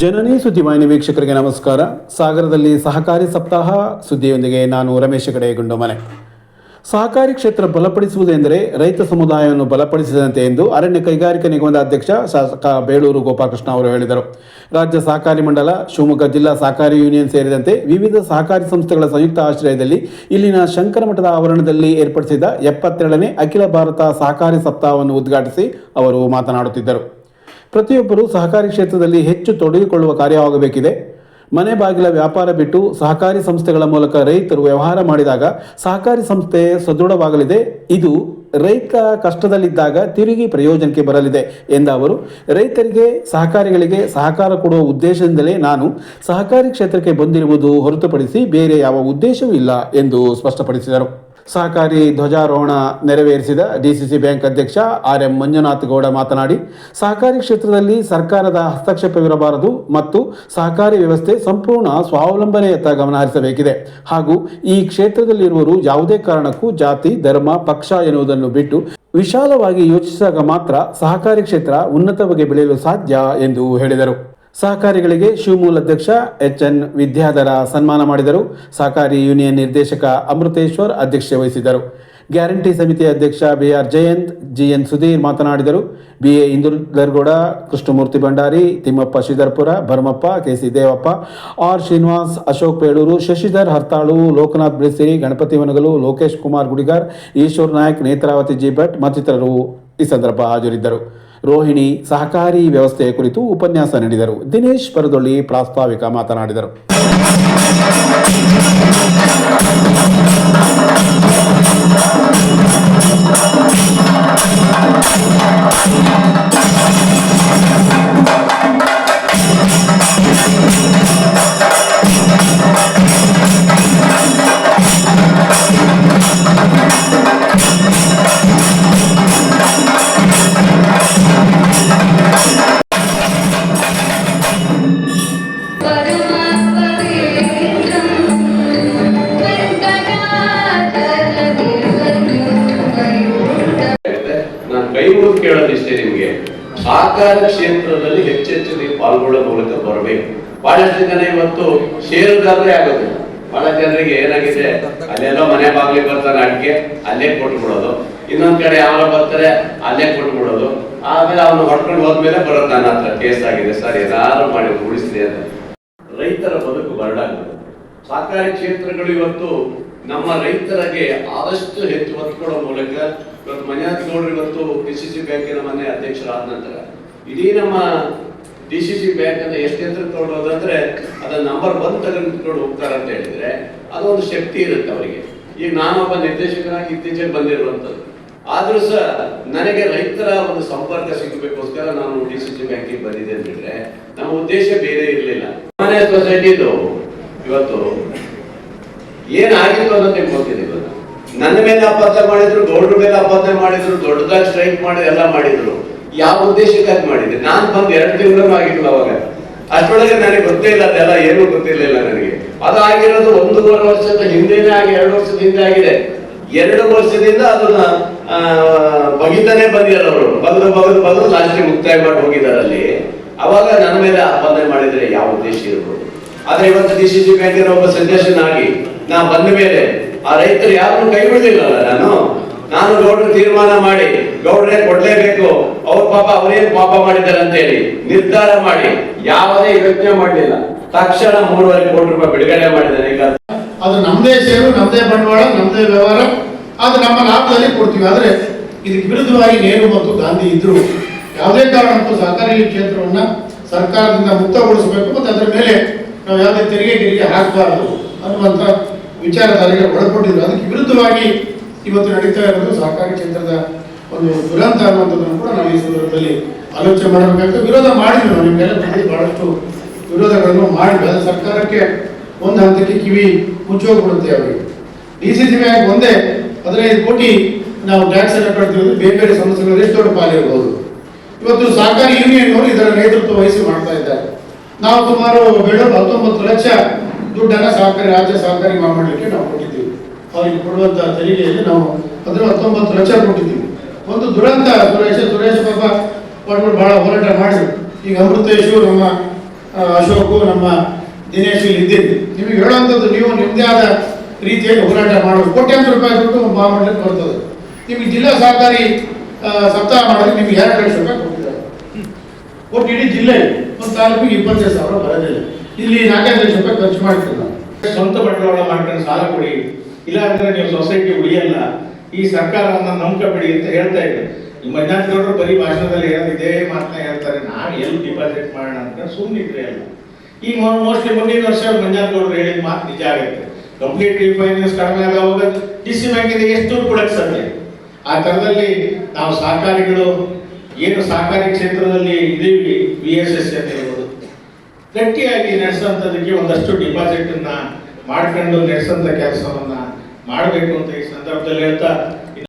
ಜನನಿ ಸುದ್ದಿವಾಹಿನಿ ವೀಕ್ಷಕರಿಗೆ ನಮಸ್ಕಾರ. ಸಾಗರದಲ್ಲಿ ಸಹಕಾರಿ ಸಪ್ತಾಹ ಸುದ್ದಿಯೊಂದಿಗೆ ನಾನು ರಮೇಶ್ ಕಡೆ ಗುಂಡಮನೆ. ಸಹಕಾರಿ ಕ್ಷೇತ್ರ ಬಲಪಡಿಸುವುದೆಂದರೆ ರೈತ ಸಮುದಾಯವನ್ನು ಬಲಪಡಿಸಿದಂತೆ ಎಂದು ಅರಣ್ಯ ಕೈಗಾರಿಕಾ ನಿಗಮದ ಅಧ್ಯಕ್ಷ ಶಾಸಕ ಬೇಳೂರು ಗೋಪಾಲಕೃಷ್ಣ ಅವರು ಹೇಳಿದರು. ರಾಜ್ಯ ಸಹಕಾರಿ ಮಂಡಲ, ಶಿವಮೊಗ್ಗ ಜಿಲ್ಲಾ ಸಹಕಾರಿ ಯೂನಿಯನ್ ಸೇರಿದಂತೆ ವಿವಿಧ ಸಹಕಾರಿ ಸಂಸ್ಥೆಗಳ ಸಂಯುಕ್ತ ಆಶ್ರಯದಲ್ಲಿ ಇಲ್ಲಿನ ಶಂಕರಮಠದ ಆವರಣದಲ್ಲಿ ಏರ್ಪಡಿಸಿದ ಎಪ್ಪತ್ತೆರಡನೇ ಅಖಿಲ ಭಾರತ ಸಹಕಾರಿ ಸಪ್ತಾಹವನ್ನು ಉದ್ಘಾಟಿಸಿ ಅವರು ಮಾತನಾಡುತ್ತಿದ್ದರು. ಪ್ರತಿಯೊಬ್ಬರು ಸಹಕಾರಿ ಕ್ಷೇತ್ರದಲ್ಲಿ ಹೆಚ್ಚು ತೊಡಗಿಕೊಳ್ಳುವ ಕಾರ್ಯವಾಗಬೇಕಿದೆ. ಮನೆ ಬಾಗಿಲ ವ್ಯಾಪಾರ ಬಿಟ್ಟು ಸಹಕಾರಿ ಸಂಸ್ಥೆಗಳ ಮೂಲಕ ರೈತರು ವ್ಯವಹಾರ ಮಾಡಿದಾಗ ಸಹಕಾರಿ ಸಂಸ್ಥೆ ಸದೃಢವಾಗಲಿದೆ. ಇದು ರೈತ ಕಷ್ಟದಲ್ಲಿದ್ದಾಗ ತಿರುಗಿ ಪ್ರಯೋಜನಕ್ಕೆ ಬರಲಿದೆ ಎಂದ ಅವರು. ರೈತರಿಗೆ, ಸಹಕಾರಿಗಳಿಗೆ ಸಹಕಾರ ಕೊಡುವ ಉದ್ದೇಶದಿಂದಲೇ ನಾನು ಸಹಕಾರಿ ಕ್ಷೇತ್ರಕ್ಕೆ ಬಂದಿರುವುದು ಹೊರತುಪಡಿಸಿ ಬೇರೆ ಯಾವ ಉದ್ದೇಶವೂ ಇಲ್ಲ ಎಂದು ಸ್ಪಷ್ಟಪಡಿಸಿದರು. ಸಹಕಾರಿ ಧ್ವಜಾರೋಹಣ ನೆರವೇರಿಸಿದ ಡಿಸಿಸಿ ಬ್ಯಾಂಕ್ ಅಧ್ಯಕ್ಷ ಆರ್ ಎಂ ಮಂಜುನಾಥ್ ಗೌಡ ಮಾತನಾಡಿ, ಸಹಕಾರಿ ಕ್ಷೇತ್ರದಲ್ಲಿ ಸರ್ಕಾರದ ಹಸ್ತಕ್ಷೇಪವಿರಬಾರದು ಮತ್ತು ಸಹಕಾರಿ ವ್ಯವಸ್ಥೆ ಸಂಪೂರ್ಣ ಸ್ವಾವಲಂಬನೆಯತ್ತ ಗಮನ ಹರಿಸಬೇಕಿದೆ. ಹಾಗೂ ಈ ಕ್ಷೇತ್ರದಲ್ಲಿರುವರು ಯಾವುದೇ ಕಾರಣಕ್ಕೂ ಜಾತಿ, ಧರ್ಮ, ಪಕ್ಷ ಎನ್ನುವುದನ್ನು ಬಿಟ್ಟು ವಿಶಾಲವಾಗಿ ಯೋಚಿಸಿದಾಗ ಮಾತ್ರ ಸಹಕಾರಿ ಕ್ಷೇತ್ರ ಉನ್ನತವಾಗಿ ಬೆಳೆಯಲು ಸಾಧ್ಯ ಎಂದು ಹೇಳಿದರು. ಸಹಕಾರಿಗಳಿಗೆ ಶಿವಮೂಲ ಅಧ್ಯಕ್ಷ ಎಚ್ ಎನ್ ವಿದ್ಯಾಧರ ಸನ್ಮಾನ ಮಾಡಿದರು. ಸಹಕಾರಿ ಯೂನಿಯನ್ ನಿರ್ದೇಶಕ ಅಮೃತೇಶ್ವರ್ ಅಧ್ಯಕ್ಷತೆ ವಹಿಸಿದರು ಗ್ಯಾರಂಟಿ ಸಮಿತಿ ಅಧ್ಯಕ್ಷ B R Jayanth G N Sudhir ಮಾತನಾಡಿದರು. B A Krishnamurthy Bhandari, Thimmappa Shridharpura, Bharamappa, K C Devappa, R Srinivas, Ashok Pelur, Shashidhar Hartalu, Loknath Bilisiri, Ganapathi Vanagalu Lokesh Kumar Gudigar, Eshwar Naik, Netravathi G Bhat ಮತ್ತಿತರರು ಈ ಸಂದರ್ಭ ಹಾಜರಿದ್ದರು. ರೋಹಿಣಿ ಸಹಕಾರಿ ವ್ಯವಸ್ಥೆಯ ಕುರಿತು ಉಪನ್ಯಾಸ ನೀಡಿದರು. ದಿನೇಶ್ ಪರದೊಳ್ಳಿ ಪ್ರಾಸ್ತಾವಿಕ ಮಾತನಾಡಿದರು. ಕೈ ಇಷ್ಟೇ ನಿಮಗೆ? ಸಹಕಾರ ಕ್ಷೇತ್ರದಲ್ಲಿ ಹೆಚ್ಚೆಚ್ಚು ನೀವು ಪಾಲ್ಗೊಳ್ಳೋ ಮೂಲಕ ಬರಬೇಕು. ಬಹಳಷ್ಟು ಜನ ಇವತ್ತು ಷೇರುದಾರರೇ ಆಗೋದು ಬಹಳ ಜನರಿಗೆ ಏನಾಗಿದೆ, ಅಲ್ಲೆಲ್ಲೋ ಮನೆ ಬಾಗ್ಲಿ ಬರ್ತಾರೆ ಅಡಿಕೆ ಅಲ್ಲೇ ಕೊಟ್ಬಿಡೋದು. ಇನ್ನೊಂದ್ ಕಡೆ ಯಾವಾಗ ಬರ್ತಾರೆ, ಅಲ್ಲೇ ಕೊಟ್ಬಿಡೋದು. ಆಮೇಲೆ ಅವನು ಹೊಡ್ಕೊಂಡು ಹೋದ್ಮೇಲೆ ಬರೋದು ನನ್ನ ಹತ್ರ, ಕೇಸ್ ಆಗಿದೆ. ಸರ್, ಏನಾದ್ರು ಮಾಡಿ ಉಳಿಸಿದೆ ಅಂತ. ರೈತರ ಬದುಕು ಬರಡಾಗುತ್ತೆ ಸಹಕಾರಿ ಕ್ಷೇತ್ರಗಳು ಇವತ್ತು ನಮ್ಮ ರೈತರಿಗೆ ಆದಷ್ಟು ಹೆಚ್ಚು ಒತ್ತು ಕೊಡೋ ಮೂಲಕ ಇವತ್ತು ಮನೆ ನೋಡ್ರಿ ಇವತ್ತು ಡಿ ಸಿ ಸಿ ಬ್ಯಾಂಕಿನ ಮನೆ ಅಧ್ಯಕ್ಷರಾದ ನಂತರ ಇಡೀ ನಮ್ಮ ಡಿ ಸಿ ಸಿ ಬ್ಯಾಂಕ್ ಅನ್ನ ಎಷ್ಟು ಎತ್ತರ ತಗೊಂಡೋದಂದ್ರೆ ಅದನ್ನ ನಂಬರ್ ಒನ್ ತೆಗೆದುಕೊಂಡು ಹೋಗ್ತಾರೆ ಅಂತ ಹೇಳಿದ್ರೆ ಅದೊಂದು ಶಕ್ತಿ ಇರುತ್ತೆ ಅವರಿಗೆ. ಈಗ ನಾನೊಬ್ಬ ನಿರ್ದೇಶಕನಾಗಿ ಇತ್ತೀಚೆಗೆ ಬಂದಿರುವಂತದ್ದು ಆದ್ರೂ ಸಹ ನನಗೆ ರೈತರ ಒಂದು ಸಂಪರ್ಕ ಸಿಗಬೇಕೋಸ್ಕರ ನಾನು ಡಿ ಸಿ ಸಿ ಬ್ಯಾಂಕಿಗೆ ಬಂದಿದೆ ಅಂತ ಹೇಳಿದ್ರೆ ನಮ್ಮ ಉದ್ದೇಶ ಬೇರೆ ಇರಲಿಲ್ಲ. ಮನೆ ಸೊಸೈಟಿದು ಇವತ್ತು ಏನಾಗಿತ್ತು ಅನ್ನೋದು ನಿಮ್ಗೆ ಗೊತ್ತಿದೆ ಇವತ್ತು ನನ್ನ ಮೇಲೆ ಅಪರಾಧ ಮಾಡಿದ್ರು, ಗೌಡ್ರ ಮೇಲೆ ಅಪರಾಧ ಮಾಡಿದ್ರು, ದೊಡ್ಡದಾಗಿ ಸ್ಟ್ರೈಕ್ ಮಾಡಿ, ಎಲ್ಲ ಮಾಡಿದ್ರು. ಯಾವ ಉದ್ದೇಶಕ್ಕಾಗಿ ಮಾಡಿದ್ರು ನಾನು ಬಂದು ಎರಡು ತಿಂಗಳು ಆಗಿದ್ಲು ಅವಾಗ. ಅಷ್ಟೊಳಗೆ ನನಗೆ ಗೊತ್ತೇ ಇಲ್ಲ, ಅದೆಲ್ಲ ಏನೂ ಗೊತ್ತಿರಲಿಲ್ಲ ನನಗೆ. ಅದು ಆಗಿರೋದು ಒಂದೂವರೆ ವರ್ಷದ ಹಿಂದೆನೇ ಆಗಿ, ಎರಡು ವರ್ಷದ ಹಿಂದೆ ಆಗಿದೆ. ಎರಡು ವರ್ಷದಿಂದ ಅದನ್ನ ಬಗಿತಾನೆ ಬಂದಿದ್ದಾರೆ ಅವರು. ಬಗದು ಬಗದು ಬಗದು ಲಾಸ್ಟಿಗೆ ಮುಕ್ತಾಯ ಮಾಡಿ ಹೋಗಿದ್ದಾರೆ ಅಲ್ಲಿ. ಅವಾಗ ನನ್ನ ಮೇಲೆ ಆಪಾದನೆ ಮಾಡಿದ್ರೆ ಯಾವ ಉದ್ದೇಶ ಇರ್ಬೋದು? ಆದ್ರೆ ಇವತ್ತು ಡಿ ಸಿ ಸಿ ಬ್ಯಾಂಕಿನ ಒಬ್ಬ ಸದಸ್ಯನಾಗಿ ನಾ ಬಂದ ಮೇಲೆ ಆ ರೈತರು ಯಾರನ್ನು ಕೈ ಬಿಡಲಿಲ್ಲ ನಾನು? ನಾನು ಗೌಡ್ರು ತೀರ್ಮಾನ ಮಾಡಿ, ಗೌಡ್ರೆ ಕೊಡ್ಲೇಬೇಕು, ಅವ್ರ ಪಾಪ ಅವರೇನು ಪಾಪ ಮಾಡಿದ್ದಾರೆ ಅಂತ ಹೇಳಿ ನಿರ್ಧಾರ ಮಾಡಿ. ಯಾವುದೇ ಯೋಚನೆ ಮಾಡಲಿಲ್ಲ. ತಕ್ಷಣ ಮೂರುವರೆ ಕೋಟಿ ರೂಪಾಯಿ ಬಿಡುಗಡೆ ಮಾಡಿದ್ದಾರೆ ಈಗ. ಅದು ನಮ್ದೇ ಸೇರು ನಮ್ದೇ ಬಂಡವಾಳ, ನಮ್ದೇ ವ್ಯವಹಾರ. ಅದು ನಮ್ಮ ಲಾಭದಲ್ಲಿ ಕೊಡ್ತೀವಿ. ಆದರೆ ಇದಕ್ಕೆ ವಿರುದ್ಧವಾಗಿ ನೆಹರು ಮತ್ತು ಗಾಂಧಿ ಇದ್ರು ಯಾವುದೇ ಕಾರಣಕ್ಕೂ ಸಹಕಾರಿ ಕ್ಷೇತ್ರವನ್ನ ಸರ್ಕಾರದಿಂದ ಮುಕ್ತಗೊಳಿಸಬೇಕು ಮತ್ತು ಅದರ ಮೇಲೆ ನಾವು ಯಾವುದೇ ತೆರಿಗೆ ಗಿರಿಗೆ ಹಾಕಬಾರದು ಅನ್ನುವಂಥ ವಿಚಾರಧಾರೆಗೆ ಒಳಪಟ್ಟಿದ್ರು ಅದಕ್ಕೆ ವಿರುದ್ಧವಾಗಿ ಇವತ್ತು ನಡೀತಾ ಇರೋದು ಸಹಕಾರಿ ಕ್ಷೇತ್ರದ ಒಂದು ದುರಂತ ಅನ್ನುವಂಥದ್ದನ್ನು ಕೂಡ ನಾವು ಈ ಸಂದರ್ಭದಲ್ಲಿ ಆಲೋಚನೆ ಮಾಡಬೇಕಾಗ್ತದೆ. ವಿರೋಧ ಮಾಡಿದ್ವಿ ನಾವು. ನಿಮಗೆಲ್ಲ ಮಾಡಿ ಬಹಳಷ್ಟು ವಿರೋಧಗಳನ್ನು ಮಾಡಿದ್ವಿ ಅದು ಸರ್ಕಾರಕ್ಕೆ ಒಂದು ಹಂತಕ್ಕೆ ಕಿವಿ ಮುಚ್ಚೋಗ್ಬಿಡುತ್ತೆ ಅವರಿಗೆ. ಡಿ ಸಿ ಸಿ ಬ್ಯಾಂಕ್ ಒಂದೇ ಹದಿನೈದು ಕೋಟಿ ನಾವು ಟ್ಯಾಕ್ಸ್ ಎಲ್ಲ ಕಟ್ತಿರೋದು. ಬೇರೆ ಬೇರೆ ಸಮಸ್ಯೆಗಳು ಎಷ್ಟು ದೊಡ್ಡ ಪಾಲಿರ್ಬೋದು. ಇವತ್ತು ಸಹಕಾರಿ ಯೂನಿಯನ್ ಇದರ ನೇತೃತ್ವ ವಹಿಸಿ ಮಾಡ್ತಾ ಇದ್ದಾರೆ. ನಾವು ಸುಮಾರು ಬೆಳೆ ಹತ್ತೊಂಬತ್ತು ಲಕ್ಷ ದುಡ್ಡನ್ನ ಸಹಕಾರಿ, ರಾಜ್ಯ ಸಹಕಾರಿ ಮಾಡಲಿಕ್ಕೆ ನಾವು ಕೊಟ್ಟಿದ್ದೀವಿ. ಅವರಿಗೆ ಕೊಡುವಂತಹ ತೆರಿಗೆಯಲ್ಲಿ ನಾವು ಅದರ ಹತ್ತೊಂಬತ್ತು ಲಕ್ಷ ಕೊಟ್ಟಿದ್ದೀವಿ. ಒಂದು ದುರಂತ ಸುರೇಶ, ಸುರೇಶ್ ಬಾಬಾ ಪಾಟೀಲ್ ಬಹಳ ಹೋರಾಟ ಮಾಡಿದ್ರು. ಈಗ ಅಮೃತೇಶು, ನಮ್ಮ ಅಶೋಕು, ನಮ್ಮ ದಿನೇಶ್ ಇಲ್ಲಿ ಇದ್ದಿದ್ದು. ನಿಮಗೆ ಹೇಳುವಂಥದ್ದು, ನೀವು ನಿಮ್ಮದೇ ಆದ ರೀತಿಯಲ್ಲಿ ಹೋರಾಟ ಮಾಡೋದು ಕೋಟ್ಯಾಂತರ ರೂಪಾಯಿ ದುಡ್ಡು ಮಾಡಲಿಕ್ಕೆ ಬರ್ತದೆ. ನಿಮಗೆ ಜಿಲ್ಲಾ ಸಹಕಾರಿ ಸಪ್ತಾಹ ಮಾಡೋದಕ್ಕೆ ನಿಮ್ಗೆ ಎರಡು ಲಕ್ಷ ರೂಪಾಯಿ ಕೊಟ್ಟಿದ್ದಾರೆ ಒಟ್ಟು ಇಡೀ ಜಿಲ್ಲೆ, ಒಂದು ತಾಲೂಕಿಗೆ ಇಪ್ಪತ್ತೈದು ಸಾವಿರ ಬರೋದಿಲ್ಲ ಇಲ್ಲಿ ನಾಲ್ಕೈದು ಲಕ್ಷ ರೂಪಾಯಿ ಖರ್ಚು ಮಾಡ್ತಿಲ್ಲ. ಸ್ವಂತ ಬಂಡವಾಳ ಮಾಡ್ಕೊಂಡು ಸಾಲ ಕೊಡಿ. ಇಲ್ಲ ಅಂದ್ರೆ ನೀವು ಸೊಸೈಟಿ ಉಳಿಯಲ್ಲ. ಈ ಸರ್ಕಾರವನ್ನ ನಂಬ್ಕೊಬೇಡಿ ಅಂತ ಹೇಳ್ತಾ ಇದ್ರು ಈ ಮಧ್ಯಾಹ್ನ ಬರೀ ಭಾಷಣದಲ್ಲಿ ಹೇಳೋದು ಇದೇ ಮಾತನ್ನ ಹೇಳ್ತಾರೆ. ನಾವು ಎಲ್ಲಿ ಡಿಪಾಸಿಟ್ ಮಾಡೋಣ ಅಂತ ಸುಮ್ಮನಿದ್ರೆ ಅಲ್ಲ. ಈಗ ಮೋಸ್ಟ್ಲಿ ಮುಂದಿನ ವರ್ಷ ಮಂಜಾನ್ ಗೌಡರು ಹೇಳಿದ ಮಾತು ನಿಜ ಆಗುತ್ತೆ. ಕಂಪ್ಲೀಟ್ ರಿಫೈನಾನ್ಸ್ ಕಡಿಮೆ ಆಗುವಾಗ ಡಿ ಸಿ ಬ್ಯಾಂಕಿಂದ ಎಷ್ಟು ಕೊಡಕ್ಕೆ ಸಾಧ್ಯ? ಆ ಥರದಲ್ಲಿ ನಾವು ಸಹಕಾರಿಗಳು, ಏನು ಸಹಕಾರಿ ಕ್ಷೇತ್ರದಲ್ಲಿ ಇದೀವಿ ವಿ ಎಸ್ ಎಸ್ ಅಂತ ಗಟ್ಟಿಯಾಗಿ ನಡೆಸೋಂಥದಕ್ಕೆ ಒಂದಷ್ಟು ಡಿಪಾಸಿಟ್ ಅನ್ನ ಮಾಡ್ಕೊಂಡು ನಡೆಸೋಂಥ ಕೆಲಸವನ್ನ ಮಾಡಬೇಕು ಅಂತ ಈ ಸಂದರ್ಭದಲ್ಲಿ ಹೇಳ್ತಾ